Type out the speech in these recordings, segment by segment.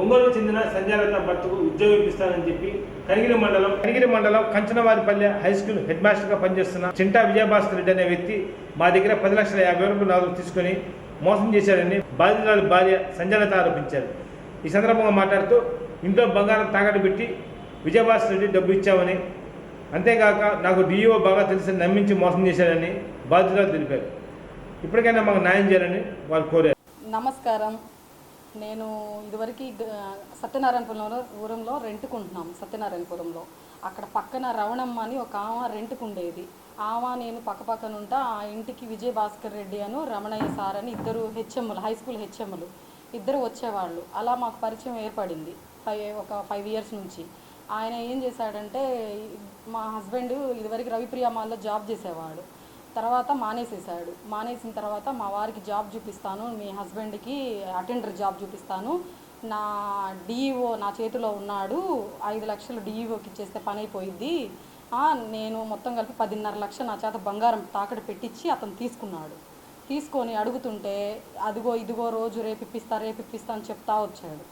ఒంగోలుకు చెందిన సంజాలత భర్తకు ఉద్యోగం ఇప్పిస్తానని చెప్పి కనిగిరి మండలం కనిగిరి మండలం కంచనవారిపల్లె హై స్కూల్ హెడ్ మాస్టర్గా పనిచేస్తున్న చింటా విజయభాస్కర్ రెడ్డి అనే వ్యక్తి మా దగ్గర పది లక్షల యాభై వేల నాలుగు తీసుకొని మోసం చేశాడని బాధితురాలి భార్య సంజాలత ఆరోపించారు. ఈ సందర్భంగా మాట్లాడుతూ ఇంట్లో బంగారం తాకట్టు పెట్టి విజయభాస్కర్ రెడ్డి డబ్బు ఇచ్చామని అంతేకాక నాకు డిఈఓ బాగా తెలిసి నమ్మించి మోసం చేశాడని బాధితురాలు తెలిపారు. ఇప్పటికైనా మాకు న్యాయం చేయాలని వారు కోరారు. నమస్కారం. నేను ఇదివరకు సత్యనారాయణపురంలో ఊరంలో రెంట్కుంటున్నాం సత్యనారాయణపురంలో. అక్కడ పక్కన రవణమ్మ అని ఒక ఆమె రెంట్కు ఉండేది ఆమె నేను పక్క పక్కన ఉంటా ఆ ఇంటికి విజయ్ భాస్కర్ రెడ్డి అను రమణయ్య సార్ అని ఇద్దరు హెచ్ఎంలు హై స్కూల్ హెచ్ఎంలు ఇద్దరు వచ్చేవాళ్ళు. అలా మాకు పరిచయం ఏర్పడింది ఫైవ్ ఒక ఫైవ్ ఇయర్స్ నుంచి. ఆయన ఏం చేశాడంటే మా హస్బెండ్ ఇదివరకు రవిప్రియ మాల్లో జాబ్ చేసేవాడు. తర్వాత మానేసేసాడు మానేసిన తర్వాత మా వారికి జాబ్ చూపిస్తాను మీ హస్బెండ్కి అటెండర్ జాబ్ చూపిస్తాను. నా డిఈఓ నా చేతిలో ఉన్నాడు ఐదు లక్షలు డిఈఓకి ఇచ్చేస్తే పని అయిపోయింది నేను మొత్తం కలిపి పదిన్నర లక్ష నా చేత బంగారం తాకట్టు పెట్టించి అతను తీసుకున్నాడు. తీసుకొని అడుగుతుంటే అదిగో ఇదిగో రోజు రేపిస్తా ఇప్పిస్తా రేపు అని చెప్తా వచ్చాడు.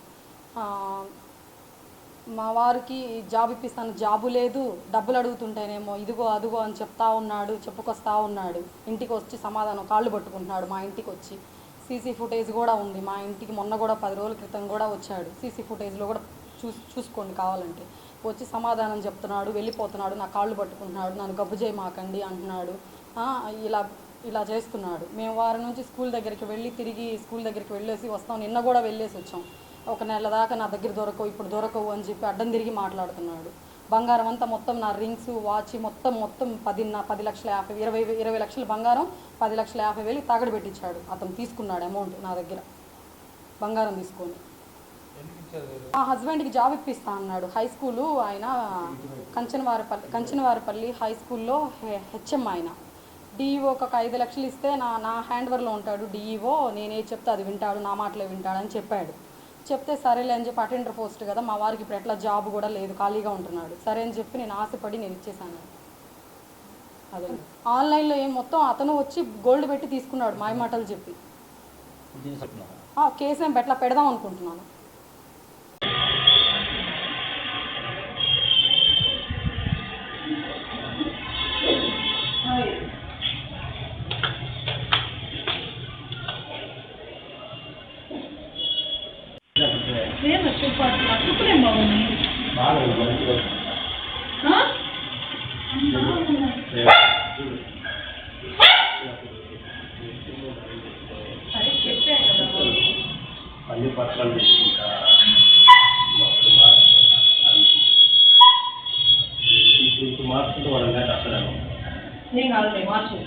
మా వారికి జాబ్ ఇప్పిస్తాను జాబు లేదు డబ్బులు అడుగుతుంటేనేమో ఇదిగో అదిగో అని చెప్తా ఉన్నాడు చెప్పుకొస్తా ఉన్నాడు. ఇంటికి వచ్చి సమాధానం కాళ్ళు పట్టుకుంటున్నాడు మా ఇంటికి వచ్చి. సీసీ ఫుటేజ్ కూడా ఉంది మా ఇంటికి మొన్న కూడా పది రోజుల క్రితం కూడా వచ్చాడు. సీసీ ఫుటేజ్లో కూడా చూసి చూసుకోండి కావాలంటే. వచ్చి సమాధానం చెప్తున్నాడు వెళ్ళిపోతున్నాడు నా కాళ్ళు పట్టుకుంటున్నాడు నన్ను గబ్బు చేయమాకండి అంటున్నాడు. ఇలా ఇలా చేస్తున్నాడు. మేము వారి నుంచి స్కూల్ దగ్గరికి వెళ్ళి తిరిగి స్కూల్ దగ్గరికి వెళ్ళేసి వస్తాం నిన్న కూడా వెళ్ళేసి వచ్చాం. ఒక నెల దాకా నా దగ్గర దొరకవు ఇప్పుడు దొరకవు అని చెప్పి అడ్డం తిరిగి మాట్లాడుతున్నాడు. బంగారం అంతా మొత్తం నా రింగ్స్ వాచ్ మొత్తం మొత్తం పదిన్న పది లక్షల యాభై ఇరవై ఇరవై లక్షల బంగారం పది లక్షల యాభై వేలు తాగడి పెట్టించాడు. అతను తీసుకున్నాడు అమౌంట్ నా దగ్గర బంగారం తీసుకొని. మా హస్బెండ్కి జాబ్ ఇప్పిస్తా అన్నాడు. హై స్కూలు ఆయన కంచనవారిపల్లి కంచనవారిపల్లి హై స్కూల్లో హె- హెచ్ఎం ఆయన. డిఈఓ ఒక ఐదు లక్షలు ఇస్తే నా నా హ్యాండ్ ఓవర్లో ఉంటాడు డిఈఓ నేనే చెప్తే అది వింటాడు నా మాటలే వింటాడు అని చెప్పాడు. చెప్తే సరేలే అని చెప్పి అటెండర్ పోస్ట్ కదా మా వారికి ఇప్పుడు ఎట్లా జాబ్ కూడా లేదు ఖాళీగా ఉంటున్నాడు. సరే అని చెప్పి నేను ఆశపడి నేను ఇచ్చేసాను. అదే. ఆన్లైన్లో ఏం మొత్తం అతను వచ్చి గోల్డ్ పెట్టి తీసుకున్నాడు మాయ మాటలు చెప్పి కేసు ఏం ఎట్లా పెడదాం అనుకుంటున్నాను. ఏమో చెప్పాలి అప్పుడేం బాగుంది కదా. అన్ని పత్రాలు తీసుకుంటా మార్చుకుంటా వాళ్ళ అక్కడ ఏం కాదులే మార్చు